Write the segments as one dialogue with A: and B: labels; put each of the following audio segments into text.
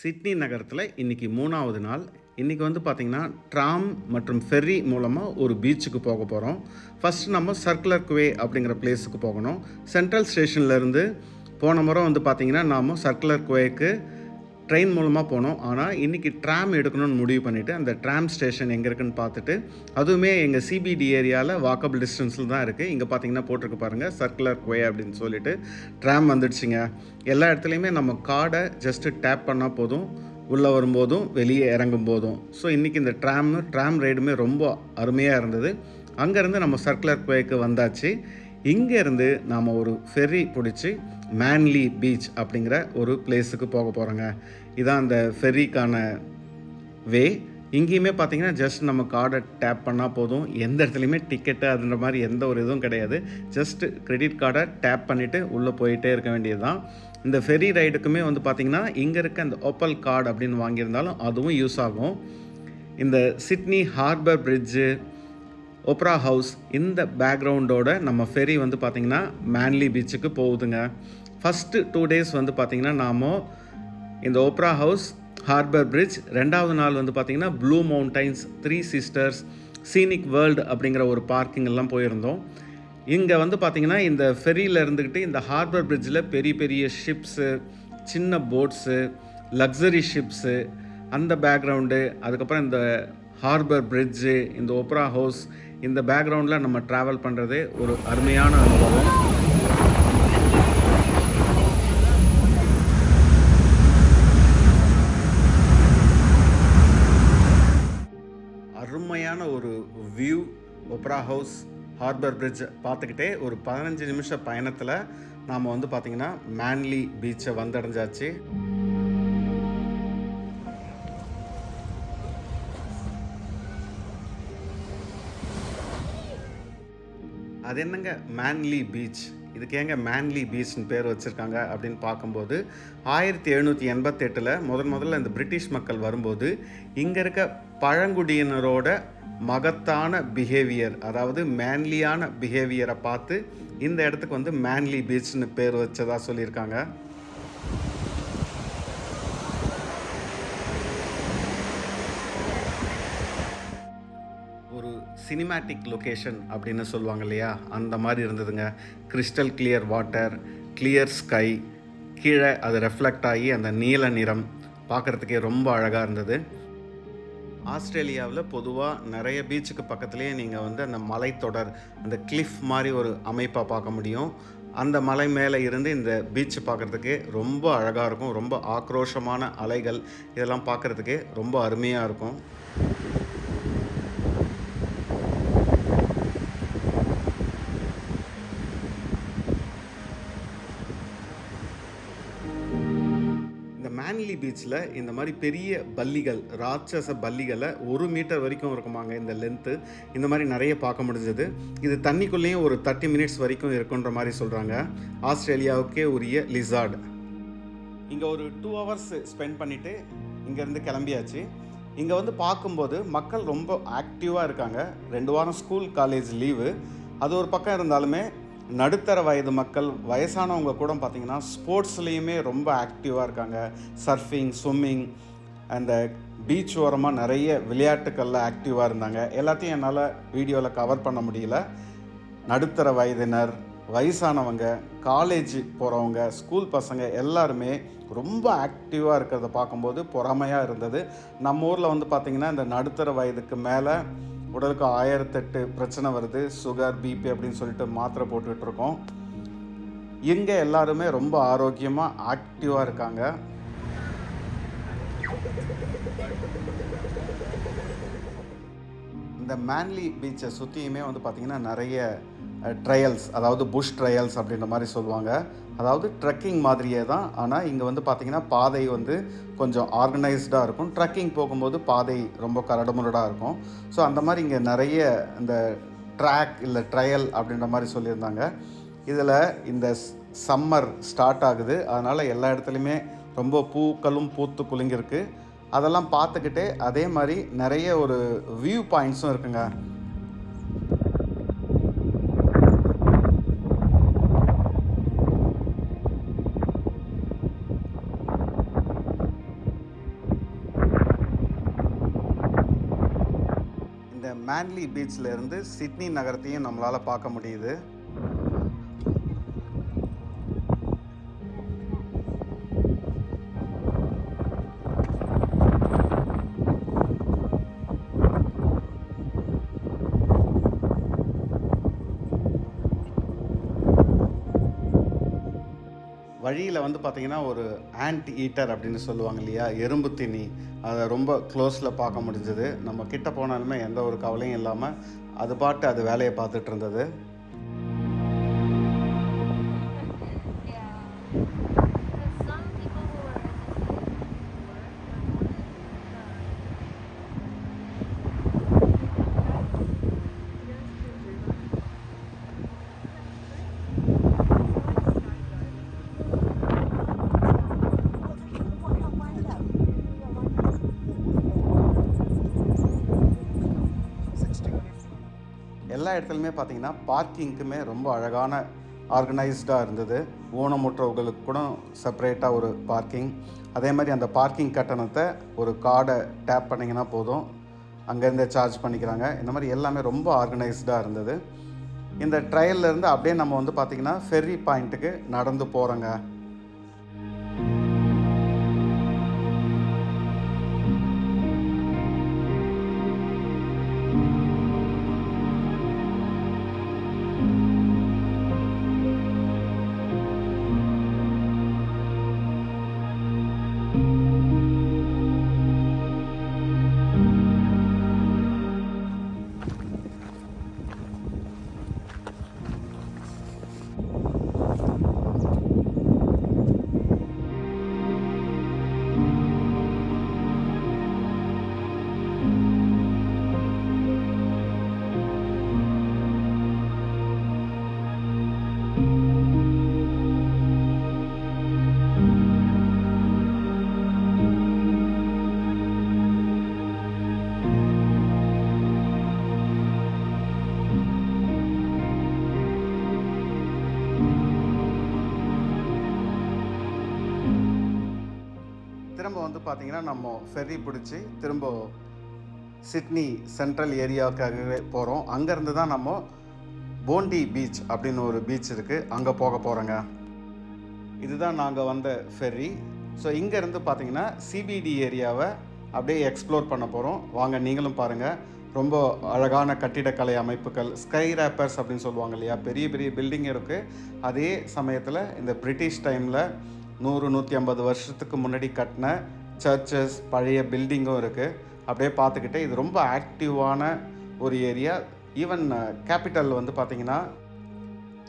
A: Sydney நகரத்தில் இன்றைக்கி மூணாவது நாள். இன்றைக்கி வந்து பார்த்திங்கன்னா ட்ராம் மற்றும் ஃபெர்ரி மூலமாக ஒரு பீச்சுக்கு போக போகிறோம் ஃபஸ்ட்டு நம்ம சர்க்குலர் குவே அப்படிங்கிற பிளேஸுக்கு போகணும். சென்ட்ரல் ஸ்டேஷன்லேருந்து போன முறை வந்து பார்த்திங்கன்னா நாம் சர்க்குலர் குவேக்கு ட்ரெயின் மூலமாக போனோம். ஆனால் இன்றைக்கி ட்ராம் எடுக்கணும்னு முடிவு பண்ணிவிட்டு அந்த ட்ராம் ஸ்டேஷன் எங்கே இருக்குன்னு பார்த்துட்டு அதுவுமே எங்கள் சிபிடி ஏரியாவில் வாக்கபிள் டிஸ்டன்ஸில் தான் இருக்குது இங்கே பார்த்தீங்கன்னா போட்டிருக்கு பாருங்கள் சர்க்குலர் குவே அப்படின்னு சொல்லிட்டு ட்ராம் வந்துடுச்சுங்க. எல்லா இடத்துலையுமே நம்ம கார்டை ஜஸ்ட்டு டேப் பண்ணால் போதும். உள்ளே வரும்போதும் வெளியே இறங்கும் போதும். ஸோ இன்றைக்கி இந்த ட்ராம் ட்ராம் ரைடுமே ரொம்ப அருமையாக இருந்தது. அங்கேருந்து நம்ம சர்க்குலர் குவேக்கு வந்தாச்சு. இங்கேருந்து நாம் ஒரு ஃபெர்ரி பிடிச்சி மேன்லி பீச் அப்படிங்கிற ஒரு பிளேஸுக்கு போக போகிறோங்க இதான் அந்த ஃபெர்ரிக்கான வே இங்கேயுமே பார்த்தீங்கன்னா ஜஸ்ட் நம்ம கார்டை டேப் பண்ணால் போதும். எந்த இடத்துலையுமே டிக்கெட்டு அதுன்ற மாதிரி எந்த ஒரு இதுவும் கிடையாது. ஜஸ்ட் கிரெடிட் கார்டை டேப் பண்ணிவிட்டு உள்ளே போயிட்டே இருக்க வேண்டியது தான் இந்த ஃபெரி ரைடுக்குமே வந்து பார்த்திங்கன்னா இங்கே இருக்க அந்த ஓப்பல் கார்டு அப்படின்னு வாங்கியிருந்தாலும் அதுவும் யூஸ் ஆகும். இந்த Sydney harbour bridge opera house இந்த பேக்ரவுண்டோட நம்ம ஃபெரி வந்து பார்த்திங்கன்னா மேன்லி பீச்சுக்கு போகுதுங்க. ஃபஸ்ட்டு டூ டேஸ் வந்து பார்த்திங்கன்னா நாம் இந்த ஓப்ரா ஹவுஸ் ஹார்பர் பிரிட்ஜ் ரெண்டாவது நாள் வந்து பார்த்திங்கன்னா blue mountains three sisters scenic world அப்படிங்கிற ஒரு பார்க்கிங் எல்லாம் போயிருந்தோம். இங்கே வந்து பார்த்திங்கன்னா இந்த ஃபெரியில் இருந்துக்கிட்டு இந்த ஹார்பர் பிரிட்ஜில் பெரிய பெரிய ஷிப்ஸு சின்ன போட்ஸு லக்ஸரி ஷிப்ஸு அந்த பேக்ரவுண்டு அதுக்கப்புறம் இந்த ஹார்பர் பிரிட்ஜு இந்த ஒப்ரா ஹவுஸ் இந்த பேக்ரவுண்டில் நம்ம ட்ராவல் பண்ணுறது ஒரு அருமையான அனுபவம். ஒப்ரா ஹவுஸ் ஹார்பர் பிரிட்ஜ் பார்த்துக்கிட்டே ஒரு பதினஞ்சு நிமிஷ பயணத்தில் நாம் வந்து பார்த்திங்கன்னா மேன்லி பீச்சை வந்தடைஞ்சாச்சு. அது என்னங்க? மேன்லி பீச் இதுக்கு ஏங்க மேன்லி பீச்னு பேர் வச்சுருக்காங்க அப்படின்னு பார்க்கும்போது ஆயிரத்தி எழுநூற்றி எண்பத்தெட்டில் முதன் முதல்ல இந்த பிரிட்டிஷ் மக்கள் வரும்போது இங்கே இருக்க பழங்குடியினரோட மகத்தான பிஹேவியர் அதாவது மேன்லியான பிஹேவியரை பார்த்து இந்த இடத்துக்கு வந்து மேன்லி பீச்னு பேர் வச்சதாக சொல்லியிருக்காங்க. ஒரு சினிமேட்டிக் லொக்கேஷன் அப்படின்னு சொல்லுவாங்க இல்லையா? அந்த மாதிரி இருந்ததுங்க. Crystal clear water clear sky கீழே அது ரெஃப்ளெக்ட் ஆகி அந்த நீல நிறம் பார்க்குறதுக்கே ரொம்ப அழகாக இருந்தது. ஆஸ்திரேலியாவில் பொதுவாக நிறைய பீச்சுக்கு பக்கத்துலேயே நீங்கள் வந்து அந்த மலைத்தொடர் அந்த கிளிஃப் மாதிரி ஒரு அமைப்பாக பார்க்க முடியும். அந்த மலை மேலே இருந்து இந்த பீச் பார்க்குறதுக்கு ரொம்ப அழகாக இருக்கும். ரொம்ப ஆக்ரோஷமான அலைகள் இதெல்லாம் பார்க்குறதுக்கு ரொம்ப அருமையாக இருக்கும். இந்த பீச்சில் இந்த மாதிரி பெரிய பல்லிகள் ராட்சச பல்லிகளை ஒரு மீட்டர் வரைக்கும் இருக்குமாங்க இந்த லென்த்து இந்த மாதிரி நிறைய பார்க்க முடிஞ்சது. இது தண்ணிக்குள்ளேயும் ஒரு தேர்ட்டி மினிட்ஸ் வரைக்கும் இருக்குன்ற மாதிரி சொல்கிறாங்க ஆஸ்திரேலியாவுக்கே உரிய லிசார்டு இங்கே ஒரு டூ ஹவர்ஸ் ஸ்பெண்ட் பண்ணிவிட்டு இங்கேருந்து கிளம்பியாச்சு. இங்கே வந்து பார்க்கும்போது மக்கள் ரொம்ப ஆக்டிவாக இருக்காங்க. ரெண்டு வாரம் ஸ்கூல் காலேஜ் லீவு அது ஒரு பக்கம் இருந்தாலுமே நடுத்தர வயது மக்கள் வயசானவங்க கூட பார்த்திங்கன்னா ஸ்போர்ட்ஸ்லேயுமே ரொம்ப ஆக்டிவாக இருக்காங்க. சர்ஃபிங் ஸ்விம்மிங் அந்த பீச் ஓரமாக நிறைய விளையாட்டுக்களில் ஆக்டிவாக இருந்தாங்க. எல்லாத்தையும் என்னால் வீடியோவில் கவர் பண்ண முடியல. நடுத்தர வயதினர் வயசானவங்க காலேஜ் போகிறவங்க ஸ்கூல் பசங்க எல்லாருமே ரொம்ப ஆக்டிவாக இருக்கிறத பார்க்கும்போது பொறாமையாக இருந்தது. நம்ம ஊரில் வந்து பார்த்திங்கன்னா இந்த நடுத்தர வயதுக்கு மேலே உடலுக்கு ஆயிரத்தெட்டு பிரச்சனை வருது சுகர் பிபி அப்படின்னு சொல்லிட்டு மாத்திரை போட்டுக்கிட்டு இருக்கோம். இங்கே எல்லாருமே ரொம்ப ஆரோக்கியமாக ஆக்டிவாக இருக்காங்க. இந்த மேன்லி பீச்சை சுற்றியுமே வந்து பார்த்திங்கன்னா நிறைய ட்ரையல்ஸ் அதாவது புஷ் ட்ரையல்ஸ் அப்படின்ற மாதிரி சொல்லுவாங்க. அதாவது ட்ரெக்கிங் மாதிரியே தான். ஆனால் இங்கே வந்து பார்த்திங்கன்னா பாதை வந்து கொஞ்சம் ஆர்கனைஸ்டாக இருக்கும். ட்ரெக்கிங் போகும்போது பாதை ரொம்ப கரடுமுரடாக இருக்கும். ஸோ அந்த மாதிரி இங்கே நிறைய இந்த ட்ராக் இல்லை ட்ரையல் அப்படின்ற மாதிரி சொல்லியிருந்தாங்க. இதில் இந்த சம்மர் ஸ்டார்ட் ஆகுது. அதனால் எல்லா இடத்துலையுமே ரொம்ப பூக்களும் பூத்து குலுங்கிருக்கு அதெல்லாம் பார்த்துக்கிட்டே அதே மாதிரி நிறைய ஒரு வியூ பாயிண்ட்ஸும் இருக்குங்க. மேன்லி பீச்சில் இருந்து சிட்னி நகரத்தையும் நம்மளால் பார்க்க முடியுது. வழியில் வந்து பார்த்தீங்கன்னா ஒரு ஆன்ட் ஈட்டர் அப்படின்னு சொல்லுவாங்க இல்லையா? எறும்பு திணி. அதை ரொம்ப க்ளோஸில் பார்க்க முடிஞ்சது. நம்ம கிட்ட போனாலுமே எந்த ஒரு கவலையும் இல்லாமல் அது பாட்டு அது வேலையை பார்த்துட்டு இருந்தது. எல்லா இடத்துலையுமே பார்த்தீங்கன்னா பார்க்கிங்க்குமே ரொம்ப அழகான ஆர்கனைஸ்டாக இருந்தது. ஊனமுற்றவர்களுக்கு கூட செப்பரேட்டாக ஒரு பார்க்கிங். அதே மாதிரி அந்த பார்க்கிங் கட்டணத்தை ஒரு கார்டை டேப் பண்ணிங்கன்னா போதும். அங்கேருந்தே சார்ஜ் பண்ணிக்கிறாங்க. இந்த மாதிரி எல்லாமே ரொம்ப ஆர்கனைஸ்டாக இருந்தது. இந்த ட்ரையல்லேருந்து அப்படியே நம்ம வந்து பார்த்திங்கன்னா ஃபெர்ரி பாயிண்ட்டுக்கு நடந்து போகிறோங்க வந்து பார்த்தீங்கன்னா நம்ம ஃபெர்ரி பிடிச்சி திரும்ப சிட்னி சென்ட்ரல் ஏரியாவுக்காகவே போகிறோம் அங்கேருந்து தான் நம்ம போண்டி பீச் அப்படின்னு ஒரு பீச் இருக்குது அங்கே போக போகிறோங்க இதுதான் நாங்கள் வந்த ஃபெர்ரி ஸோ இங்கேருந்து பார்த்தீங்கன்னா சிபிடி ஏரியாவை அப்படியே எக்ஸ்ப்ளோர் பண்ண போகிறோம் வாங்க நீங்களும் பாருங்கள் ரொம்ப அழகான கட்டிடக்கலை அமைப்புகள் ஸ்கை ரேப்பர்ஸ் அப்படின்னு சொல்லுவாங்க இல்லையா? பெரிய பெரிய பில்டிங் இருக்குது அதே சமயத்தில் இந்த பிரிட்டிஷ் டைமில் நூறு நூற்றி ஐம்பது வருஷத்துக்கு முன்னாடி கட்டின சர்ச்சஸ் பழைய பில்டிங்கும் இருக்குது அப்படியே பார்த்துக்கிட்டு இது ரொம்ப ஆக்டிவான ஒரு ஏரியா ஈவன் கேபிட்டல் வந்து பார்த்திங்கன்னா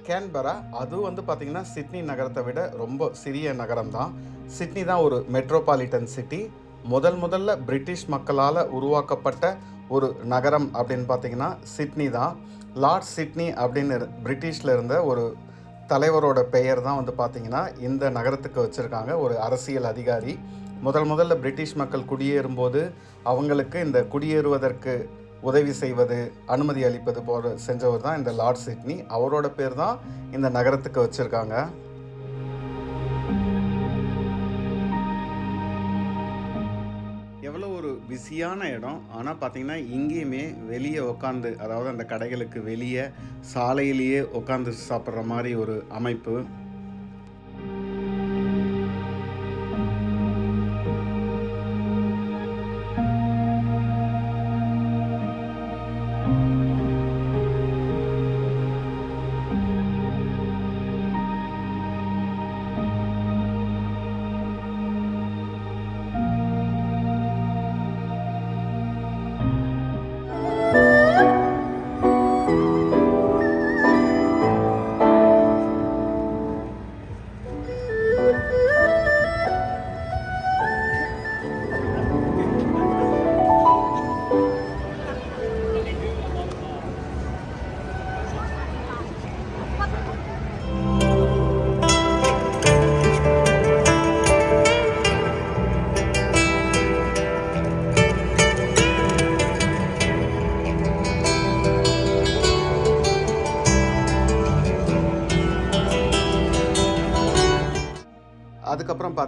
A: கேன்பரா அது வந்து பார்த்திங்கன்னா சிட்னி நகரத்தை விட ரொம்ப சிறிய நகரம் தான் சிட்னி தான் ஒரு மெட்ரோபாலிட்டன் சிட்டி முதல் முதல்ல பிரிட்டிஷ் மக்களால் உருவாக்கப்பட்ட ஒரு நகரம் அப்படின்னு பார்த்தீங்கன்னா சிட்னி தான். லார்ட் சிட்னி அப்படின்னு இரு- இருந்த ஒரு தலைவரோட பெயர் தான் வந்து பார்த்திங்கன்னா இந்த நகரத்துக்கு வச்சுருக்காங்க. ஒரு அரசியல் அதிகாரி. முதல் முதல்ல பிரிட்டிஷ் மக்கள் குடியேறும்போது அவங்களுக்கு இந்த குடியேறுவதற்கு உதவி செய்வது அனுமதி அளிப்பது போல செஞ்சவர் தான் இந்த லார்ட் சிட்னி. அவரோட பேர் தான் இந்த நகரத்துக்கு வச்சுருக்காங்க. பிஸியான இடம். ஆனால் பார்த்திங்கன்னா இங்கேயுமே வெளியே உட்காந்து அதாவது அந்த கடைகளுக்கு வெளியே சாலையிலேயே உட்காந்து சாப்பிட்ற மாதிரி ஒரு அமைப்பு.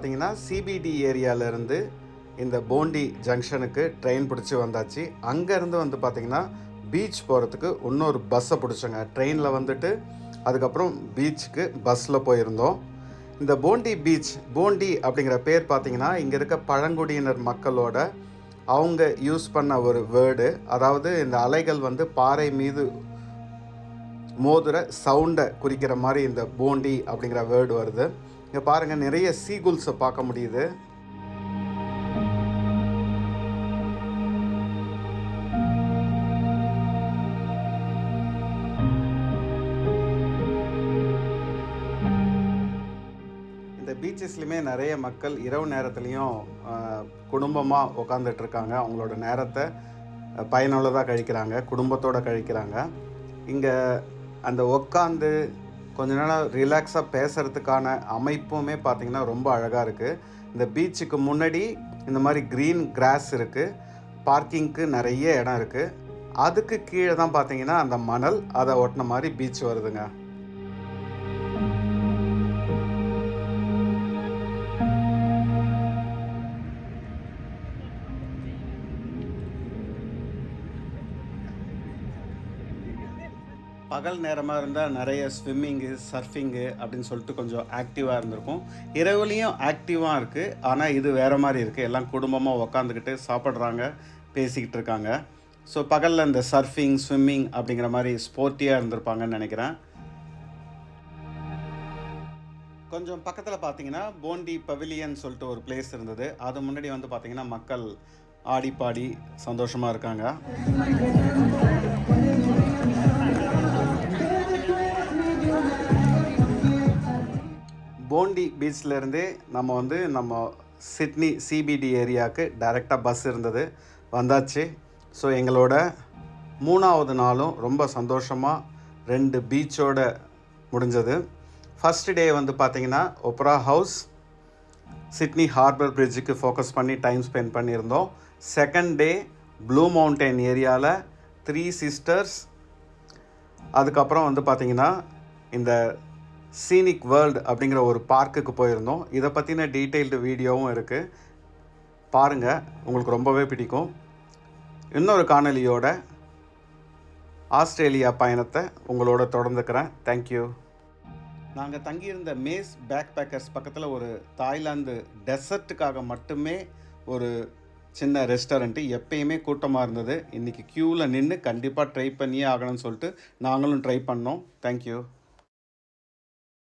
A: பார்த்தீங்கன்னா சிபிடி ஏரியாவிலேருந்து இந்த போண்டி ஜங்ஷனுக்கு ட்ரெயின் பிடிச்சி வந்தாச்சு. அங்கேருந்து வந்து பார்த்திங்கன்னா பீச் போகிறதுக்கு இன்னொரு பஸ்ஸை பிடிச்சோங்க. ட்ரெயினில் வந்துட்டு அதுக்கப்புறம் பீச்சுக்கு பஸ்ஸில் போயிருந்தோம். இந்த போண்டி பீச் போண்டி அப்படிங்கிற பேர் பார்த்தீங்கன்னா இங்கே இருக்க பழங்குடியினர் மக்களோட அவங்க யூஸ் பண்ண ஒரு வேர்டு. அதாவது இந்த அலைகள் வந்து பாறை மீது மோதுற சவுண்டை குறிக்கிற மாதிரி இந்த போண்டி அப்படிங்கிற வேர்டு வருது. இங்கே பாருங்கள் நிறைய சீகுல்ஸை பார்க்க முடியுது. இந்த பீச்சஸ்லையுமே நிறைய மக்கள் இரவு நேரத்துலையும் குடும்பமாக உட்காந்துட்ருக்காங்க அவங்களோட நேரத்தை பயனுள்ளதாக கழிக்கிறாங்க குடும்பத்தோடு கழிக்கிறாங்க. இங்கே அந்த உட்காந்து கொஞ்ச நேரம் ரிலாக்ஸாக பேசுகிறதுக்கான அமைப்புமே பார்த்திங்கன்னா ரொம்ப அழகாக இருக்குது இந்த பீச்சுக்கு முன்னாடி இந்த மாதிரி க்ரீன் கிராஸ் இருக்குது பார்க்கிங்க்கு நிறைய இடம் இருக்குது அதுக்கு கீழே தான் பார்த்தீங்கன்னா அந்த மணல் அதை ஒட்டின மாதிரி பீச் வருதுங்க. பகல் நேரமாக இருந்தால் நிறைய ஸ்விம்மிங்கு சர்ஃபிங்கு அப்படின்னு சொல்லிட்டு கொஞ்சம் ஆக்டிவாக இருந்திருக்கும். இரவுலேயும் ஆக்டிவாக இருக்குது ஆனால் இது வேறு மாதிரி இருக்குது எல்லாம் குடும்பமாக உக்காந்துக்கிட்டு சாப்பிட்றாங்க பேசிக்கிட்டு இருக்காங்க. ஸோ பகலில் இந்த சர்ஃபிங் ஸ்விம்மிங் அப்படிங்கிற மாதிரி ஸ்போர்ட்டியாக இருந்திருப்பாங்கன்னு நினைக்கிறேன். கொஞ்சம் பக்கத்தில் பார்த்தீங்கன்னா போண்டி பவிலியன் சொல்லிட்டு ஒரு பிளேஸ் இருந்தது. அது முன்னாடி வந்து பார்த்தீங்கன்னா மக்கள் ஆடி பாடி சந்தோஷமாக இருக்காங்க. போண்டி பீச்லேருந்தே நம்ம வந்து நம்ம சிட்னி சிபிடி ஏரியாவுக்கு டைரெக்டாக பஸ் இருந்தது. வந்தாச்சு. ஸோ எங்களோட மூணாவது நாளும் ரொம்ப சந்தோஷமாக ரெண்டு பீச்சோட முடிஞ்சது. ஃபஸ்ட் டே வந்து பார்த்திங்கன்னா ஒப்ரா ஹவுஸ் சிட்னி ஹார்பர் பிரிட்ஜுக்கு ஃபோக்கஸ் பண்ணி டைம் ஸ்பெண்ட் பண்ணியிருந்தோம். செகண்ட் டே ப்ளூ மவுண்டைன் ஏரியாவில் த்ரீ சிஸ்டர்ஸ் அதுக்கப்புறம் வந்து பார்த்திங்கன்னா இந்த சீனிக் வேர்ல்டு அப்படிங்கிற ஒரு பார்க்குக்கு போயிருந்தோம். இதை பற்றின டீட்டெயில்டு வீடியோவும் இருக்குது பாருங்கள் உங்களுக்கு ரொம்பவே பிடிக்கும். இன்னொரு காணொலியோட ஆஸ்திரேலியா பயணத்தை உங்களோட தொடர்ந்துக்கிறேன். தேங்க்யூ நாங்கள் தங்கியிருந்த மேஸ் பேக் பேக்கர்ஸ் பக்கத்தில் ஒரு தாய்லாந்து டெசர்ட்டுக்காக மட்டுமே ஒரு சின்ன ரெஸ்டாரண்ட்டு எப்பயுமே கூட்டமாக இருந்தது. இன்றைக்கி க்யூவில் நின்று கண்டிப்பாக ட்ரை பண்ணியே ஆகணும்னு சொல்லிட்டு நாங்களும் ட்ரை பண்ணோம். தேங்க்யூ